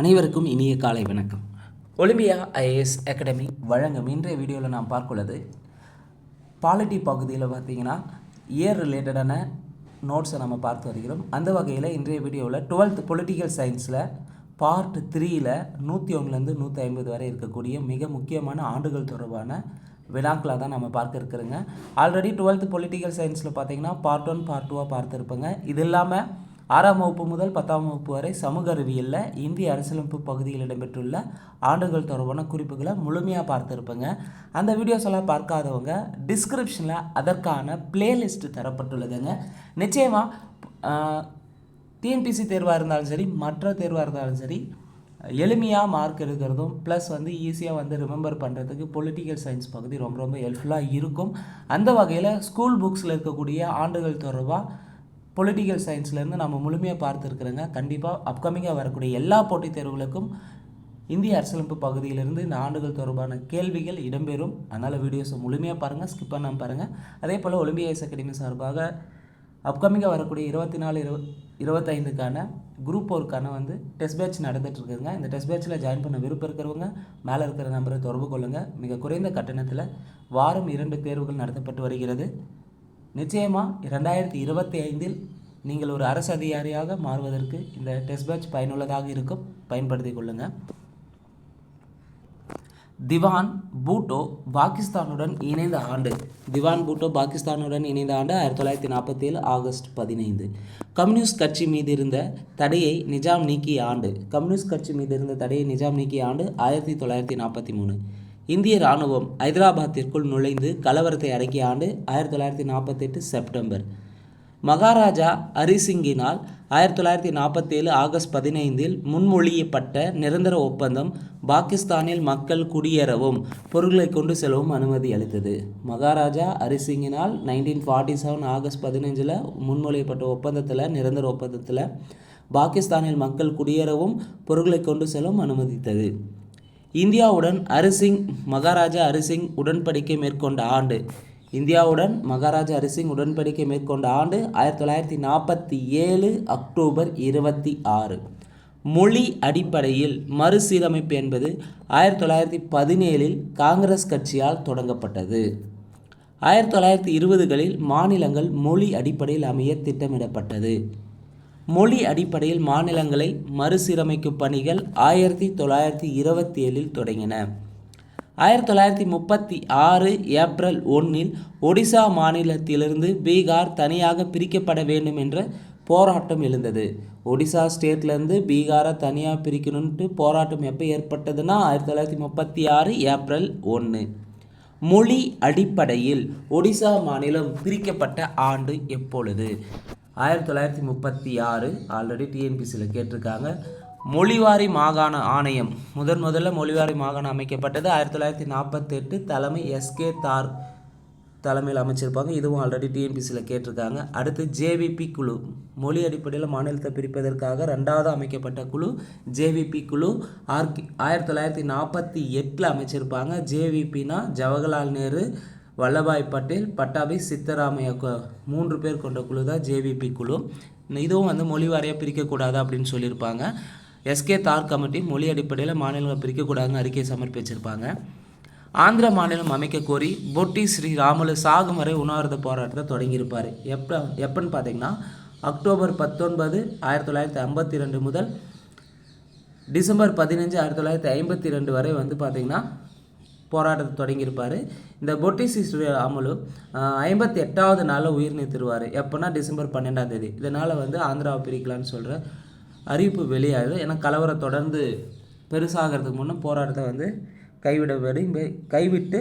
அனைவருக்கும் இனிய காலை வணக்கம். ஒலிம்பியா ஐஏஎஸ் அகாடமி வழங்கும் இன்றைய வீடியோவில் நாம் பார்க்குள்ளது பாலிட்டி பகுதியில் பார்த்தீங்கன்னா இயர் ரிலேட்டடான நோட்ஸை நம்ம பார்த்து வருகிறோம். அந்த வகையில் இன்றைய வீடியோவில் டுவெல்த் பொலிட்டிக்கல் சயின்ஸில் பார்ட் த்ரீயில் நூற்றி ஒன்றுலேருந்து நூற்றி ஐம்பது வரை இருக்கக்கூடிய மிக முக்கியமான ஆண்டுகள் தொடர்பான வினாக்களாக தான் நம்ம பார்க்க இருக்கிறோங்க. ஆல்ரெடி டுவெல்த் பொலிட்டிக்கல் சயின்ஸில் பார்த்தீங்கன்னா பார்ட் ஒன் பார்ட் டூவாக பார்த்துருப்போங்க. இது இல்லாமல் ஆறாம் வகுப்பு முதல் பத்தாம் வகுப்பு வரை சமூக அறிவியலில் இந்திய அரசியலமைப்பு பகுதியில் இடம்பெற்றுள்ள ஆண்டுகள் தொடர்பான குறிப்புகளை முழுமையாக பார்த்துருப்பேங்க. அந்த வீடியோஸ் எல்லாம் பார்க்காதவங்க டிஸ்கிரிப்ஷனில் அதற்கான பிளேலிஸ்ட் தரப்பட்டுள்ளதுங்க. நிச்சயமாக டிஎன்பிசி தேர்வாக இருந்தாலும் சரி மற்ற தேர்வாக இருந்தாலும் சரி எளிமையாக மார்க் எடுக்கிறதும் ப்ளஸ் வந்து ஈஸியாக வந்து ரிமெம்பர் பண்ணுறதுக்கு பொலிட்டிக்கல் சயின்ஸ் பகுதி ரொம்ப ரொம்ப ஹெல்ப்ஃபுல்லாக இருக்கும். அந்த வகையில் ஸ்கூல் புக்ஸில் இருக்கக்கூடிய ஆண்டுகள் தொடர்பாக பொலிட்டிக்கல் சயின்ஸ்லேருந்து நம்ம முழுமையாக பார்த்துருக்குறோங்க. கண்டிப்பாக அப்கமிங்காக வரக்கூடிய எல்லா போட்டித் தேர்வுகளுக்கும் இந்திய அரசியலமைப்பு பகுதியிலிருந்து இந்த ஆண்டுகள் தொடர்பான கேள்விகள் இடம்பெறும். அதனால் வீடியோஸை முழுமையாக பாருங்கள் ஸ்கிப் பண்ணாமல் பாருங்கள் அதே போல் ஒலிம்பியஸ் அகாடமி சார்பாக அப்கமிங்காக வரக்கூடிய இருபத்தி நாலு இரு இருபத்தைந்துக்கான குரூப் ஒர்க்கான வந்து டெஸ்ட் பேட்ச் நடந்துகிட்ருக்குதுங்க இந்த டெஸ்ட் பேட்சில் ஜாயின் பண்ண விருப்பம் இருக்கிறவங்க மேலே இருக்கிற நம்பரை தொடர்பு கொள்ளுங்கள் மிக குறைந்த கட்டணத்தில் வாரம் இரண்டு தேர்வுகள் நடத்தப்பட்டு வருகிறது. நிச்சயமாக ரெண்டாயிரத்தி இருபத்தி ஐந்தில் நீங்கள் ஒரு அரசு அதிகாரியாக மாறுவதற்கு இந்த டெஸ்ட் பேட்ச் பயனுள்ளதாக இருக்கும். பயன்படுத்தி கொள்ளுங்கள் திவான் பூட்டோ பாகிஸ்தானுடன் இணைந்த ஆண்டு. திவான் பூட்டோ பாகிஸ்தானுடன் இணைந்த ஆண்டு ஆயிரத்தி தொள்ளாயிரத்தி நாற்பத்தி ஏழு ஆகஸ்ட் பதினைந்து. கம்யூனிஸ்ட் கட்சி மீது இருந்த தடையை நிஜாம் நீக்கிய ஆண்டு. கம்யூனிஸ்ட் கட்சி மீது இருந்த தடையை நிஜாம் நீக்கிய ஆண்டு ஆயிரத்தி தொள்ளாயிரத்தி நாற்பத்தி மூணு. இந்திய இராணுவம் ஐதராபாத்திற்குள் நுழைந்து கலவரத்தை அடக்கிய ஆண்டு ஆயிரத்தி தொள்ளாயிரத்தி நாற்பத்தெட்டு செப்டம்பர். மகாராஜா ஹரிசிங்கினால் ஆயிரத்தி தொள்ளாயிரத்தி நாற்பத்தேழு ஆகஸ்ட் பதினைந்தில் முன்மொழியப்பட்ட நிரந்தர ஒப்பந்தம் பாகிஸ்தானில் மக்கள் குடியேறவும் பொருட்களை கொண்டு செல்லவும் அனுமதி அளித்தது. மகாராஜா ஹரிசிங்கினால் நைன்டீன் ஃபார்ட்டி செவன் ஆகஸ்ட் பதினஞ்சில் முன்மொழியப்பட்ட ஒப்பந்தத்தில் நிரந்தர ஒப்பந்தத்தில் பாகிஸ்தானில் மக்கள் குடியேறவும் பொருட்களை கொண்டு செல்லவும் அனுமதித்தது. இந்தியாவுடன் ஹரிசிங் மகாராஜா ஹரிசிங் உடன்படிக்கை மேற்கொண்ட ஆண்டு. இந்தியாவுடன் மகாராஜா ஹரிசிங் உடன்படிக்கை மேற்கொண்ட ஆண்டு ஆயிரத்தி தொள்ளாயிரத்தி நாற்பத்தி ஏழு அக்டோபர் இருபத்தி ஆறு. மொழி அடிப்படையில் மறுசீரமைப்பு என்பது ஆயிரத்தி தொள்ளாயிரத்தி பதினேழில் காங்கிரஸ் கட்சியால் தொடங்கப்பட்டது. ஆயிரத்தி தொள்ளாயிரத்தி இருபதுகளில் மாநிலங்கள் மொழி அடிப்படையில் அமைய திட்டமிடப்பட்டது. மொழி அடிப்படையில் மாநிலங்களை மறுசீரமைக்கும் பணிகள் ஆயிரத்தி தொள்ளாயிரத்தி இருபத்தி ஏழில் தொடங்கின. ஆயிரத்தி தொள்ளாயிரத்தி முப்பத்தி ஆறு ஏப்ரல் ஒன்றில் ஒடிசா மாநிலத்திலிருந்து பீகார் தனியாக பிரிக்கப்பட வேண்டும் என்ற போராட்டம் எழுந்தது. ஒடிசா ஸ்டேட்லேருந்து பீகாரை தனியாக பிரிக்கணுன்ட்டு போராட்டம் எப்போ ஏற்பட்டதுன்னா ஆயிரத்தி தொள்ளாயிரத்தி முப்பத்தி ஆறு ஏப்ரல் ஒன்று மொழி அடிப்படையில் ஒடிசா மாநிலம் பிரிக்கப்பட்ட ஆண்டு எப்பொழுது? ஆயிரத்தி தொள்ளாயிரத்தி முப்பத்தி ஆறு ஆல்ரெடி டிஎன்பிசியில் கேட்டிருக்காங்க. மொழிவாரி மாகாண ஆணையம். முதன் முதல்ல மொழிவாரி மாகாணம் அமைக்கப்பட்டது ஆயிரத்தி தொள்ளாயிரத்தி நாற்பத்தெட்டு தலைமை எஸ்கே தார் தலைமையில் அமைச்சிருப்பாங்க. இதுவும் ஆல்ரெடி டிஎன்பிசியில் கேட்டிருக்காங்க. அடுத்து ஜேவிபி குழு. மொழி அடிப்படையில் மாநிலத்தை பிரிப்பதற்காக ரெண்டாவது அமைக்கப்பட்ட குழு ஜேவிபி குழு. ஆர்கி ஆயிரத்தி தொள்ளாயிரத்தி நாற்பத்தி எட்டில் அமைச்சிருப்பாங்க. ஜேவிபினா ஜவஹர்லால் நேரு வல்லபாய் பட்டேல் பட்டாபி சித்தராமையா மூன்று பேர் கொண்ட குழு தான் ஜேவிபி குழு. இதுவும் வந்து மொழி வாரியாக பிரிக்கக்கூடாது அப்படின்னு சொல்லியிருப்பாங்க. எஸ்கே தார் கமிட்டி மொழி அடிப்படையில் மாநிலங்களை பிரிக்கக்கூடாதுன்னு அறிக்கை சமர்ப்பிச்சிருப்பாங்க. ஆந்திர மாநிலம் அமைக்க கோரி பொட்டி ஸ்ரீ ராமுலு சாகும் வரை உண்ணாவிரத போராட்டத்தை தொடங்கியிருப்பார். எப்போ எப்போன்னு பார்த்தீங்கன்னா அக்டோபர் பத்தொன்பது ஆயிரத்தி தொள்ளாயிரத்தி ஐம்பத்தி ரெண்டு முதல் டிசம்பர் பதினஞ்சு ஆயிரத்தி தொள்ளாயிரத்தி ஐம்பத்தி ரெண்டு வரை வந்து பார்த்திங்கன்னா போராட்டத்தை தொடங்கியிருப்பார். இந்த பொட்டி அமலு ஐம்பத்தி எட்டாவது நாளில் உயிர் நீத்திருவார். எப்போனா டிசம்பர் பன்னெண்டாம் தேதி. இதனால் வந்து ஆந்திராவை பிரிக்கலான்னு சொல்கிற அறிவிப்பு வெளியாகுது. ஏன்னா கலவரம் தொடர்ந்து பெருசாகிறதுக்கு முன்னே போராட்டத்தை வந்து கைவிடப்படி கைவிட்டு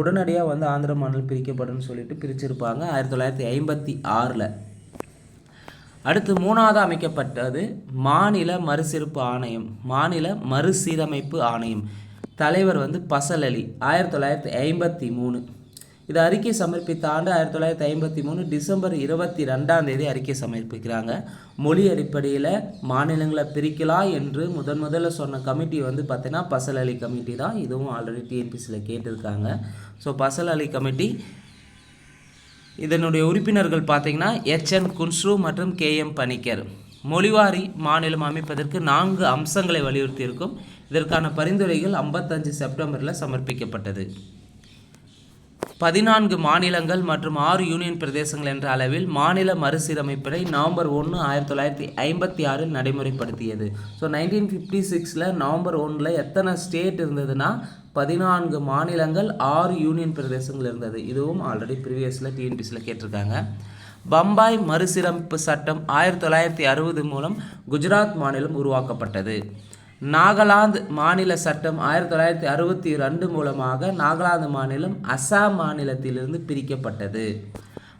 உடனடியாக வந்து ஆந்திர மாநிலம் பிரிக்கப்படும் சொல்லிட்டு பிரிச்சிருப்பாங்க ஆயிரத்தி தொள்ளாயிரத்தி ஐம்பத்தி ஆறில். அடுத்து மூணாவது அமைக்கப்பட்டது மாநில மறுசீரமைப்பு ஆணையம். மாநில மறுசீரமைப்பு ஆணையம். தலைவர் வந்து பசல் அலி ஆயிரத்தி தொள்ளாயிரத்தி ஐம்பத்தி மூணு இது அறிக்கை சமர்ப்பித்த ஆண்டு ஆயிரத்தி தொள்ளாயிரத்தி ஐம்பத்தி மூணு டிசம்பர் இருபத்தி ரெண்டாம் தேதி அறிக்கை சமர்ப்பிக்கிறாங்க. மொழி அடிப்படையில் மாநிலங்களை பிரிக்கலாம் என்று முதன் முதல்ல சொன்ன கமிட்டி வந்து பார்த்தீங்கன்னா பசல் அலி கமிட்டி தான். இதுவும் ஆல்ரெடி டிஎன்பிசியில் கேட்டிருக்காங்க. ஸோ பசல் அலி கமிட்டி இதனுடைய உறுப்பினர்கள் பார்த்தீங்கன்னா எச்என் குன்ஸ்ரு மற்றும் கேஎம் பணிக்கர். மொழிவாரி மாநிலம் அமைப்பதற்கு நான்கு அம்சங்களை வலியுறுத்தியிருக்கும். இதற்கான பரிந்துரைகள் ஐம்பத்தஞ்சு செப்டம்பரில் சமர்ப்பிக்கப்பட்டது. பதினான்கு மாநிலங்கள் மற்றும் ஆறு யூனியன் பிரதேசங்கள் என்ற அளவில் மாநில மறுசீரமைப்பினை நவம்பர் ஒன்று ஆயிரத்தி தொள்ளாயிரத்தி ஐம்பத்தி ஆறில் நடைமுறைப்படுத்தியது. ஸோ நைன்டீன் ஃபிஃப்டி சிக்ஸில் நவம்பர் ஒன்றில் எத்தனை ஸ்டேட் இருந்ததுன்னா பதினான்கு மாநிலங்கள் ஆறு யூனியன் பிரதேசங்கள் இருந்தது. இதுவும் ஆல்ரெடி ப்ரீவியஸில் டிஎன்பிசியில் கேட்டிருக்காங்க. பம்பாய் மறுசீரமைப்பு சட்டம் ஆயிரத்தி தொள்ளாயிரத்தி அறுபது மூலம் குஜராத் மாநிலம் உருவாக்கப்பட்டது. நாகாலாந்து மாநில சட்டம் ஆயிரத்தி தொள்ளாயிரத்தி அறுபத்தி ரெண்டு மூலமாக நாகாலாந்து மாநிலம் அசாம் மாநிலத்திலிருந்து பிரிக்கப்பட்டது.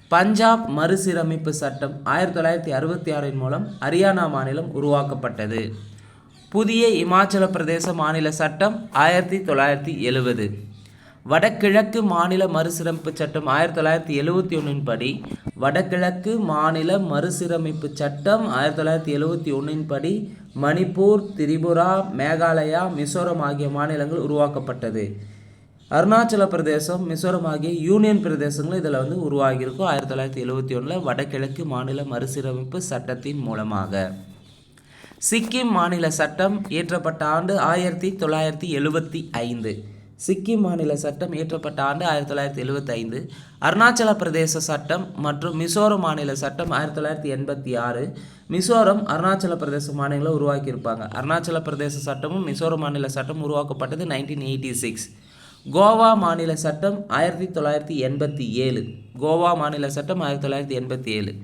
பஞ்சாப் மறுசீரமைப்பு சட்டம் ஆயிரத்தி தொள்ளாயிரத்தி அறுபத்தி ஆறின் மூலம் ஹரியானா மாநிலம் உருவாக்கப்பட்டது. புதிய இமாச்சல பிரதேச மாநில சட்டம் ஆயிரத்தி தொள்ளாயிரத்தி எழுபது. வடகிழக்கு மாநில மறுசீரமைப்பு சட்டம் ஆயிரத்தி தொள்ளாயிரத்தி எழுவத்தி ஒன்றின் படி வடகிழக்கு மாநில மறுசீரமைப்பு சட்டம் ஆயிரத்தி தொள்ளாயிரத்தி எழுவத்தி ஒன்றின் படி மணிப்பூர் திரிபுரா மேகாலயா மிசோரம் ஆகிய மாநிலங்கள் உருவாக்கப்பட்டது. அருணாச்சல பிரதேசம் மிசோரம் ஆகிய யூனியன் பிரதேசங்களும் இதில் வந்து உருவாகியிருக்கும் ஆயிரத்தி தொள்ளாயிரத்தி எழுவத்தி ஒன்றில் வடகிழக்கு மாநில மறுசீரமைப்பு சட்டத்தின் மூலமாக. சிக்கிம் மாநில சட்டம் இயற்றப்பட்ட ஆண்டு ஆயிரத்தி தொள்ளாயிரத்தி எழுபத்தி ஐந்து. சிக்கிம் மாநில சட்டம் இயற்றப்பட்ட ஆண்டு ஆயிரத்தி தொள்ளாயிரத்தி எழுபத்தைந்து ஐந்து அருணாச்சல பிரதேச சட்டம் மற்றும் மிசோரம் மாநில சட்டம் ஆயிரத்தி தொள்ளாயிரத்தி எண்பத்தி ஆறு. மிசோரம் அருணாச்சல பிரதேச மாநிலம் உருவாக்கியிருப்பாங்க. அருணாச்சல பிரதேச சட்டமும் மிசோரம் மாநில சட்டம் உருவாக்கப்பட்டது நைன்டீன் எயிட்டி சிக்ஸ் கோவா மாநில சட்டம் ஆயிரத்தி தொள்ளாயிரத்தி எண்பத்தி ஏழு. கோவா மாநில சட்டம் ஆயிரத்தி தொள்ளாயிரத்தி எண்பத்தி ஏழு.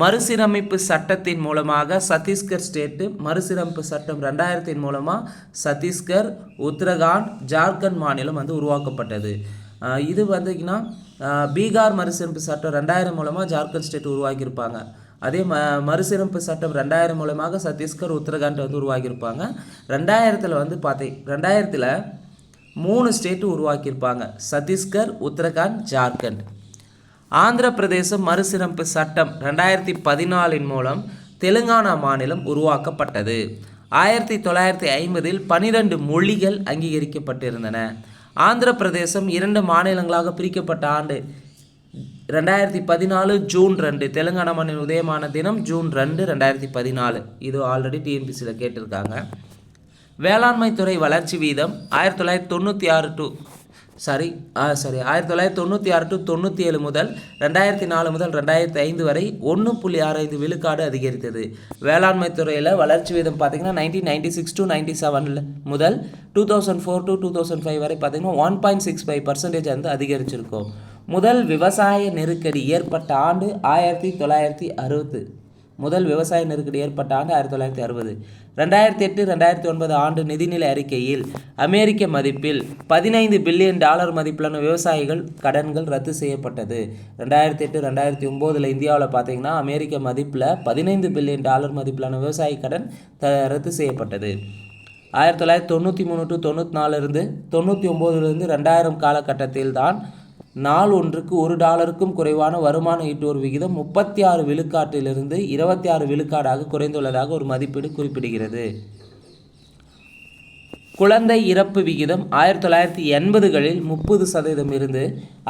மறுசீரமைப்பு சட்டத்தின் மூலமாக சத்தீஸ்கர் ஸ்டேட்டு மறுசீரமைப்பு சட்டம் ரெண்டாயிரத்தின் மூலமாக சத்தீஸ்கர் உத்தரகாண்ட் ஜார்க்கண்ட் மாநிலம் வந்து உருவாக்கப்பட்டது. இது வந்துங்கன்னா பீகார் மறுசீரமைப்பு சட்டம் ரெண்டாயிரம் மூலமாக ஜார்க்கண்ட் ஸ்டேட் உருவாக்கியிருப்பாங்க. அதே ம மறுசீரமைப்பு சட்டம் ரெண்டாயிரம் மூலமாக சத்தீஸ்கர் உத்தரகாண்ட் வந்து உருவாக்கியிருப்பாங்க. ரெண்டாயிரத்தில் வந்து பார்த்தே ரெண்டாயிரத்தில் மூணு ஸ்டேட்டு உருவாக்கியிருப்பாங்க. சத்தீஸ்கர் உத்தரகாண்ட் ஜார்க்கண்ட். ஆந்திர பிரதேசம் மறுசீரமைப்பு சட்டம் ரெண்டாயிரத்தி பதினாலின் மூலம் தெலுங்கானா மாநிலம் உருவாக்கப்பட்டது. ஆயிரத்தி தொள்ளாயிரத்தி ஐம்பதில் பனிரெண்டு மொழிகள் அங்கீகரிக்கப்பட்டிருந்தன. ஆந்திர பிரதேசம் இரண்டு மாநிலங்களாக பிரிக்கப்பட்ட ஆண்டு ரெண்டாயிரத்தி பதினாலு ஜூன் ரெண்டு தெலுங்கானா மாநில உதயமான தினம் ஜூன் ரெண்டு ரெண்டாயிரத்தி பதினாலு. இது ஆல்ரெடி டிஎன்பிசியில் கேட்டிருக்காங்க. வேளாண்மை துறை வளர்ச்சி வீதம் ஆயிரத்தி தொள்ளாயிரத்தி தொண்ணூற்றி ஆறு டு சாரி சாரி ஆயிரத்தி தொள்ளாயிரத்தி தொண்ணூற்றி ஆறு டு தொண்ணூற்றி ஏழு முதல் ரெண்டாயிரத்தி நாலு முதல் ரெண்டாயிரத்தி ஐந்து வரை ஒன்று புள்ளி ஆறு ஐந்து விழுக்காடு அதிகரித்தது. வேளாண்மை துறையில் வளர்ச்சி வீதம் பார்த்தீங்கன்னா nineteen ninety six to ninety செவனில் முதல் two thousand four to two thousand five வரை பார்த்தீங்கன்னா one point six five percentage வந்து அதிகரிச்சிருக்கும். முதல் விவசாய நெருக்கடி ஏற்பட்ட ஆண்டு ஆயிரத்தி தொள்ளாயிரத்தி அறுபது. முதல் விவசாய நெருக்கடி ஏற்பட்ட ஆண்டு ஆயிரத்தி தொள்ளாயிரத்தி அறுபது. ரெண்டாயிரத்தி எட்டு ரெண்டாயிரத்தி ஒன்பது ஆண்டு நிதிநிலை அறிக்கையில் அமெரிக்க மதிப்பில் பதினைந்து பில்லியன் டாலர் மதிப்பிலான விவசாயிகள் கடன்கள் ரத்து செய்யப்பட்டது. ரெண்டாயிரத்தி எட்டு ரெண்டாயிரத்தி ஒம்போதில் இந்தியாவில் பார்த்தீங்கன்னா அமெரிக்க மதிப்பில் பதினைந்து பில்லியன் டாலர் மதிப்பிலான விவசாய கடன் த ரத்து செய்யப்பட்டது. ஆயிரத்தி தொள்ளாயிரத்தி தொண்ணூற்றி மூணு டு தொண்ணூற்றி நாலுலேருந்து தொண்ணூற்றி ஒம்போதுலேருந்து ரெண்டாயிரம் காலகட்டத்தில் தான் நாள் ஒன்றுக்கு ஒரு டாலருக்கும் குறைவான வருமான ஈட்டுவோர் விகிதம் முப்பத்தி ஆறு விழுக்காட்டிலிருந்து இருபத்தி ஆறு விழுக்காடாக குறைந்துள்ளதாக ஒரு மதிப்பீடு குறிப்பிடுகிறது. குழந்தை இறப்பு விகிதம் ஆயிரத்தி தொள்ளாயிரத்தி எண்பதுகளில் முப்பது சதவீதம் இருந்து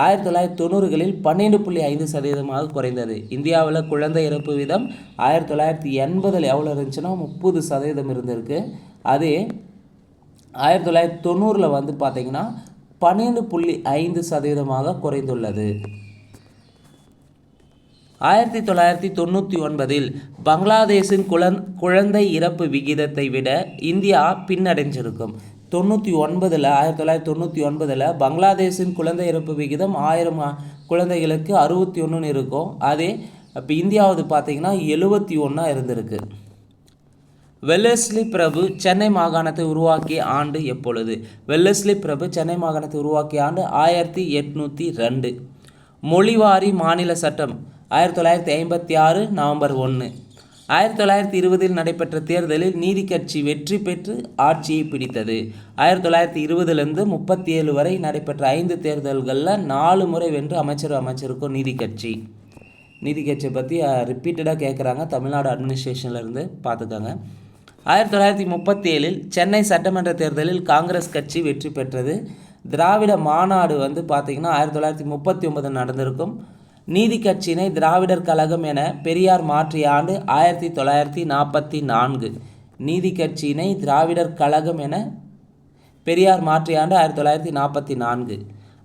ஆயிரத்தி தொள்ளாயிரத்தி தொண்ணூறுகளில் பன்னெண்டு புள்ளி ஐந்து சதவீதமாக குறைந்தது. இந்தியாவில் குழந்தை இறப்பு வீதம் ஆயிரத்தி தொள்ளாயிரத்தி எண்பதில் எவ்வளோ இருந்துச்சுன்னா முப்பது சதவீதம் இருந்திருக்கு. அதே ஆயிரத்தி தொள்ளாயிரத்தி தொண்ணூறில் வந்து பார்த்தீங்கன்னா பன்னெண்டு புள்ளி ஐந்து சதவீதமாக குறைந்துள்ளது. ஆயிரத்தி தொள்ளாயிரத்தி தொண்ணூற்றி ஒன்பதில் பங்களாதேஷின் குழந் குழந்தை இறப்பு விகிதத்தை விட இந்தியா பின்னடைஞ்சிருக்கும். தொண்ணூற்றி ஒன்பதில் ஆயிரத்தி தொள்ளாயிரத்தி தொண்ணூற்றி ஒன்பதில் பங்களாதேஷின் குழந்தை இறப்பு விகிதம் ஆயிரம் குழந்தைகளுக்கு அறுபத்தி ஒன்றுன்னு இருக்கும். அதே இப்போ இந்தியாவது பார்த்திங்கன்னா எழுபத்தி ஒன்றா இருந்திருக்கு. வெல்லஸ்லி பிரபு சென்னை மாகாணத்தை உருவாக்கிய ஆண்டு எப்பொழுது? வெல்லஸ்லி பிரபு சென்னை மாகாணத்தை உருவாக்கிய ஆண்டு ஆயிரத்தி எட்நூற்றி ரெண்டு. மொழிவாரி மாநில சட்டம் ஆயிரத்தி தொள்ளாயிரத்தி ஐம்பத்தி ஆறு நவம்பர் ஒன்று ஆயிரத்தி தொள்ளாயிரத்தி இருபதில் நடைபெற்ற தேர்தலில் நீதி கட்சி வெற்றி பெற்று ஆட்சியை பிடித்தது. ஆயிரத்தி தொள்ளாயிரத்தி இருபதுலேருந்து முப்பத்தி ஏழு வரை நடைபெற்ற ஐந்து தேர்தல்களில் நாலு முறை வென்று அமைச்சர் அமைச்சிருக்கும் நீதி கட்சி. நீதி கட்சியை பற்றி ரிப்பீட்டடாக கேட்குறாங்க தமிழ்நாடு அட்மினிஸ்ட்ரேஷன்லேருந்து பார்த்துக்கோங்க ஆயிரத்தி தொள்ளாயிரத்தி முப்பத்தி ஏழில் சென்னை சட்டமன்ற தேர்தலில் காங்கிரஸ் கட்சி வெற்றி பெற்றது. திராவிட மாநாடு வந்து பார்த்திங்கன்னா ஆயிரத்தி தொள்ளாயிரத்தி முப்பத்தி ஒன்பது நடந்திருக்கும். நீதி கட்சியினை திராவிடர் கழகம் என பெரியார் மாற்றிய ஆண்டு ஆயிரத்தி தொள்ளாயிரத்தி நாற்பத்தி நான்கு. நீதி கட்சியினை திராவிடர் கழகம் என பெரியார் மாற்றிய ஆண்டு ஆயிரத்தி தொள்ளாயிரத்தி நாற்பத்தி நான்கு.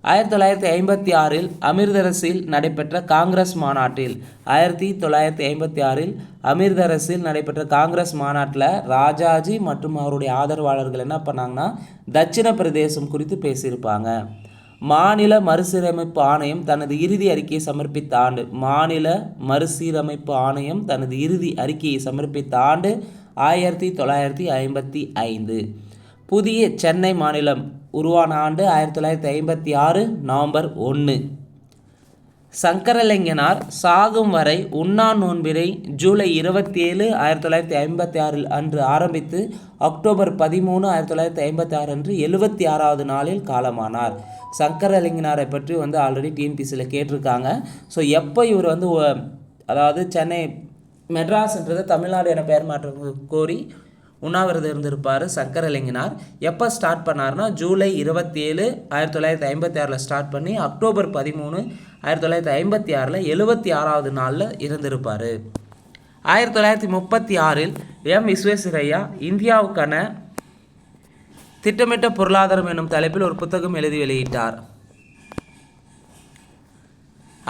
ஆயிரத்தி தொள்ளாயிரத்தி ஐம்பத்தி ஆறில் அமிர்தரசில் நடைபெற்ற காங்கிரஸ் மாநாட்டில் ஆயிரத்தி தொள்ளாயிரத்தி ஐம்பத்தி ஆறில் அமிர்தரசில் நடைபெற்ற காங்கிரஸ் மாநாட்டில் ராஜாஜி மற்றும் அவருடைய ஆதரவாளர்கள் என்ன பண்ணாங்கன்னா தட்சிண பிரதேசம் குறித்து பேசியிருப்பாங்க. மாநில மறுசீரமைப்பு ஆணையம் தனது இறுதி அறிக்கையை சமர்ப்பித்த ஆண்டு மாநில மறுசீரமைப்பு ஆணையம் தனது இறுதி அறிக்கையை சமர்ப்பித்த ஆண்டு ஆயிரத்தி தொள்ளாயிரத்தி ஐம்பத்தி ஐந்து. புதிய சென்னை மாநிலம் உருவான ஆண்டு ஆயிரத்தி தொள்ளாயிரத்தி ஐம்பத்தி ஆறு நவம்பர் ஒன்று சங்கரலிங்கனார் சாகும் வரை உண்ணா நோன்பினை ஜூலை இருபத்தி ஏழு ஆயிரத்தி தொள்ளாயிரத்தி ஐம்பத்தி ஆறில் அன்று ஆரம்பித்து அக்டோபர் பதிமூணு ஆயிரத்தி தொள்ளாயிரத்தி ஐம்பத்தி ஆறு அன்று எழுபத்தி ஆறாவது நாளில் காலமானார். சங்கரலிங்கனாரை பற்றி வந்து ஆல்ரெடி டிஎன்பிசியில் கேட்டிருக்காங்க. ஸோ எப்போ இவர் வந்து அதாவது சென்னை மெட்ராஸ்ன்றது தமிழ்நாடு என பெயர் மாற்றம் கோரி உண்ணாவிரதம் இருந்திருப்பார் சங்கரலிங்கனார். எப்போ ஸ்டார்ட் பண்ணார்னா ஜூலை இருபத்தி ஏழு ஆயிரத்தி தொள்ளாயிரத்தி ஐம்பத்தி ஆறில் ஸ்டார்ட் பண்ணி அக்டோபர் பதிமூணு ஆயிரத்தி தொள்ளாயிரத்தி ஐம்பத்தி ஆறில் எழுபத்தி ஆறாவது நாளில் இருந்திருப்பார் ஆயிரத்தி தொள்ளாயிரத்தி முப்பத்தி ஆறில் எம் விஸ்வேஸ்வரையா இந்தியாவுக்கான திட்டமிட்ட பொருளாதாரம் என்னும் தலைப்பில் ஒரு புத்தகம் எழுதி வெளியிட்டார்.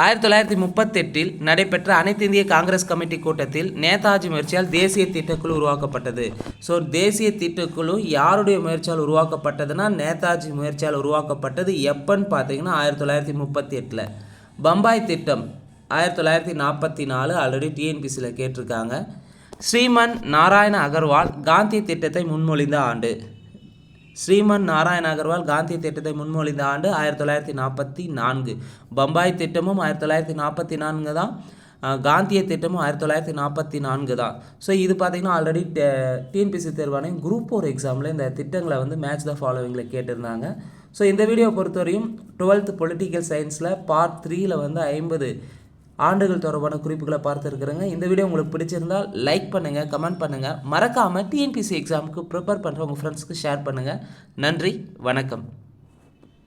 ஆயிரத்தி தொள்ளாயிரத்தி முப்பத்தெட்டில் நடைபெற்ற அனைத்து இந்திய காங்கிரஸ் கமிட்டி கூட்டத்தில் நேதாஜி முயற்சியால் தேசிய திட்டக்குழு உருவாக்கப்பட்டது. ஸோ தேசிய திட்டக்குழு யாருடைய முயற்சியால் உருவாக்கப்பட்டதுன்னா நேதாஜி முயற்சியால் உருவாக்கப்பட்டது எப்போன்னு பார்த்தீங்கன்னா ஆயிரத்தி தொள்ளாயிரத்தி முப்பத்தி எட்டில் பம்பாய் திட்டம் ஆயிரத்தி தொள்ளாயிரத்தி நாற்பத்தி நாலு ஆல்ரெடி டிஎன்பிசியில் கேட்டிருக்காங்க. ஸ்ரீமன் நாராயண அகர்வால் காந்தி திட்டத்தை முன்மொழிந்த ஆண்டு. ஸ்ரீமன் நாராயண அகர்வால் காந்தி திட்டத்தை முன்மொழிந்த ஆண்டு ஆயிரத்தி தொள்ளாயிரத்தி நாற்பத்தி நான்கு. பம்பாய் திட்டமும் ஆயிரத்தி தொள்ளாயிரத்தி நாற்பத்தி நான்கு தான். காந்திய திட்டமும் ஆயிரத்தி தொள்ளாயிரத்தி நாற்பத்தி நான்கு தான். ஸோ இது பார்த்திங்கன்னா ஆல்ரெடி டிஎன்பிசி தேர்வான குரூப் ஃபோர் எக்ஸாமில் இந்த திட்டங்களை வந்து மேட்ச் த ஃபாலோவிங்கில் கேட்டிருந்தாங்க. ஸோ இந்த வீடியோ பொறுத்தவரையும் டுவெல்த் பொலிட்டிக்கல் சயின்ஸில் பார்ட் த்ரீயில் வந்து ஐம்பது ஆண்டுகள் தொடர்பான குறிப்புகளை பார்த்துருக்குறேங்க. இந்த வீடியோ உங்களுக்கு பிடிச்சிருந்தால் லைக் பண்ணுங்கள் கமெண்ட் பண்ணுங்கள் மறக்காமல் டிஎன்பிசி எக்ஸாமுக்கு ப்ரிப்பேர் பண்ணுற உங்கள் ஃப்ரெண்ட்ஸ்க்கு ஷேர் பண்ணுங்கள் நன்றி வணக்கம்.